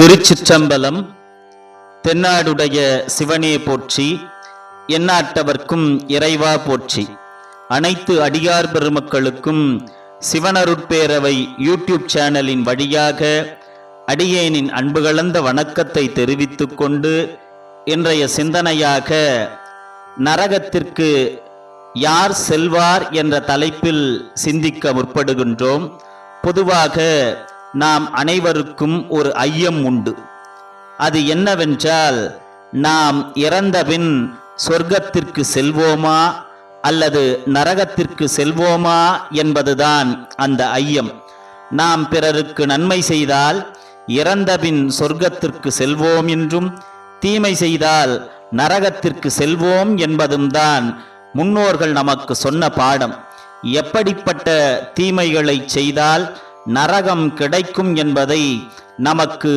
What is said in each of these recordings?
திருச்சிற்றம்பலம் தென்னாடுடைய சிவனே போற்றி எண்ணாட்டவர்க்கும் இறைவா போற்றி. அனைத்து அடியார் பெருமக்களுக்கும் சிவனருட்பேரவை யூடியூப் சேனலின் வழியாக அடியேனின் அன்பு கலந்த வணக்கத்தை தெரிவித்துக் கொண்டு இன்றைய சிந்தனையாக நரகத்திற்கு யார் செல்வார் என்ற தலைப்பில் சிந்திக்க முற்படுகின்றோம். பொதுவாக நாம் அனைவருக்கும் ஒரு ஐயம் உண்டு. அது என்னவென்றால் நாம் இறந்தபின் சொர்க்கத்திற்கு செல்வோமா அல்லது நரகத்திற்கு செல்வோமா என்பதுதான் அந்த ஐயம். நாம் பிறருக்கு நன்மை செய்தால் இறந்தபின் சொர்க்கத்திற்கு செல்வோம் என்றும் தீமை செய்தால் நரகத்திற்கு செல்வோம் என்பதும் தான் முன்னோர்கள் நமக்கு சொன்ன பாடம். எப்படிப்பட்ட தீமைகளை செய்தால் நரகம் கிடைக்கும் என்பதை நமக்கு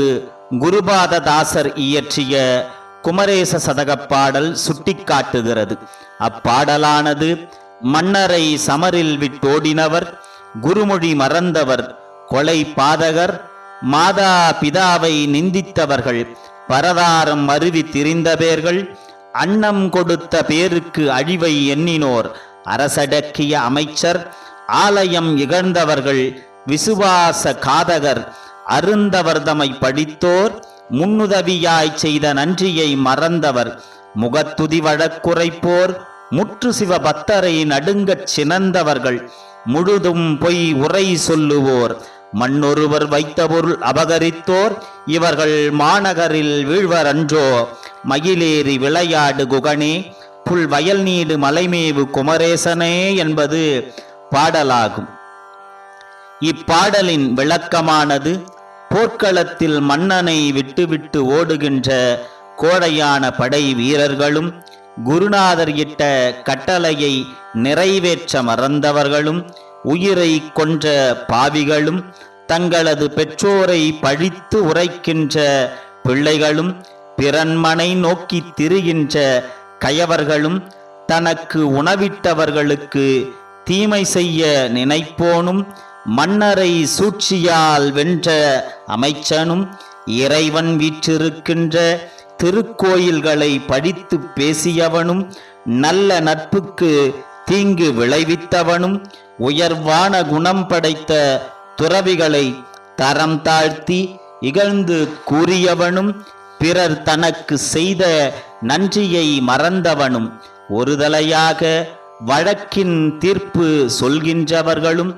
குருபாததாசர் இயற்றிய குமரேச சதகப்பாடல் சுட்டிக்காட்டுகிறது. அப்பாடலானது மன்னரை சமரில் விட்டோடினவர் குருமொழி மறந்தவர் கொலை பாதகர் மாதா பிதாவை நிந்தித்தவர்கள் பரதாரம் அருவி திரிந்த பேர்கள் அன்னம் கொடுத்த பேருக்கு அழிவை எண்ணினோர் அரசடக்கிய அமைச்சர் ஆலயம் இகழ்ந்தவர்கள் விசுவாச காதகர் அருந்தவர்தமை படித்தோர் முன்னுதவியாய் செய்த நன்றியை மறந்தவர் முகத்துதி வழக்குரைப்போர் முற்று சிவ பக்தரை நடுங்கச் சினந்தவர்கள் முழுதும் பொய் உரை சொல்லுவோர் மண்ணொருவர் வைத்த பொருள் அபகரித்தோர் இவர்கள் மாநகரில் வீழ்வர் அன்றோ மயிலேறி விளையாடு குகனே புல் வயல் நீடு மலைமேவு குமரேசனே என்பது பாடலாகும். இப்பாடலின் விளக்கமானது போர்க்களத்தில் மன்னனை விட்டுவிட்டு ஓடுகின்ற கோடையான படை வீரர்களும் குருநாதர் இட்ட கட்டளையை நிறைவேற்ற மறந்தவர்களும் உயிரை கொன்ற பாவிகளும் தங்களது பெற்றோரை பழித்து உரைக்கின்ற பிள்ளைகளும் பிறன்மனை நோக்கி திரிகின்ற கயவர்களும் தனக்கு உணவிட்டவர்களுக்கு தீமை செய்ய நினைப்போனும் மன்னரை சூழ்ச்சியால் வென்ற அமைச்சனும் இறைவன் வீற்றிருக்கின்ற திருக்கோயில்களை படித்து பேசியவனும் நல்ல நட்புக்கு தீங்கு விளைவித்தவனும் உயர்வான குணம் படைத்த துறவிகளை தரம் தாழ்த்தி இகழ்ந்து கூறியவனும் பிறர் தனக்கு செய்த நன்றியை மறந்தவனும் ஒருதலையாக வழக்கின் தீர்ப்பு சொல்கின்றவர்களும்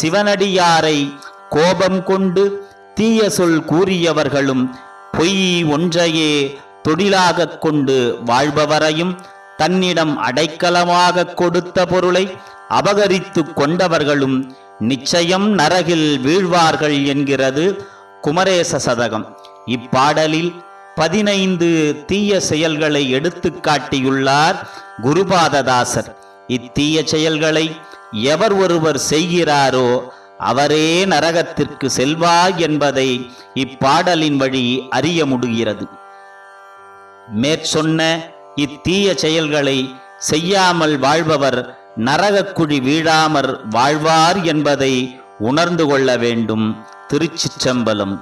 சிவனடியாரை கோபம் கொண்டு தீய சொல் கூறியவர்களும் பொய் ஒன்றையே தொழிலாகக் கொண்டு வாழ்பவரையும் தன்னிடம் அடைக்கலமாக கொடுத்த பொருளை அபகரித்து கொண்டவர்களும் நிச்சயம் நரகில் வீழ்வார்கள் என்கிறது குமரேச சதகம். இப்பாடலில் பதினைந்து தீய செயல்களை எடுத்து காட்டியுள்ளார் குருபாததாசர். இத்தீய செயல்களை எவர் ஒருவர் செய்கிறாரோ அவரே நரகத்திற்கு செல்வார் என்பதை இப்பாடலின் வழி அறிய முடிகிறது. மேற்சொன்ன இத்தீய செயல்களை செய்யாமல் வாழ்பவர் நரகக்குழி வீழாமற் வாழ்வார் என்பதை உணர்ந்து கொள்ள வேண்டும் திருச்சிற்றம்பலம்.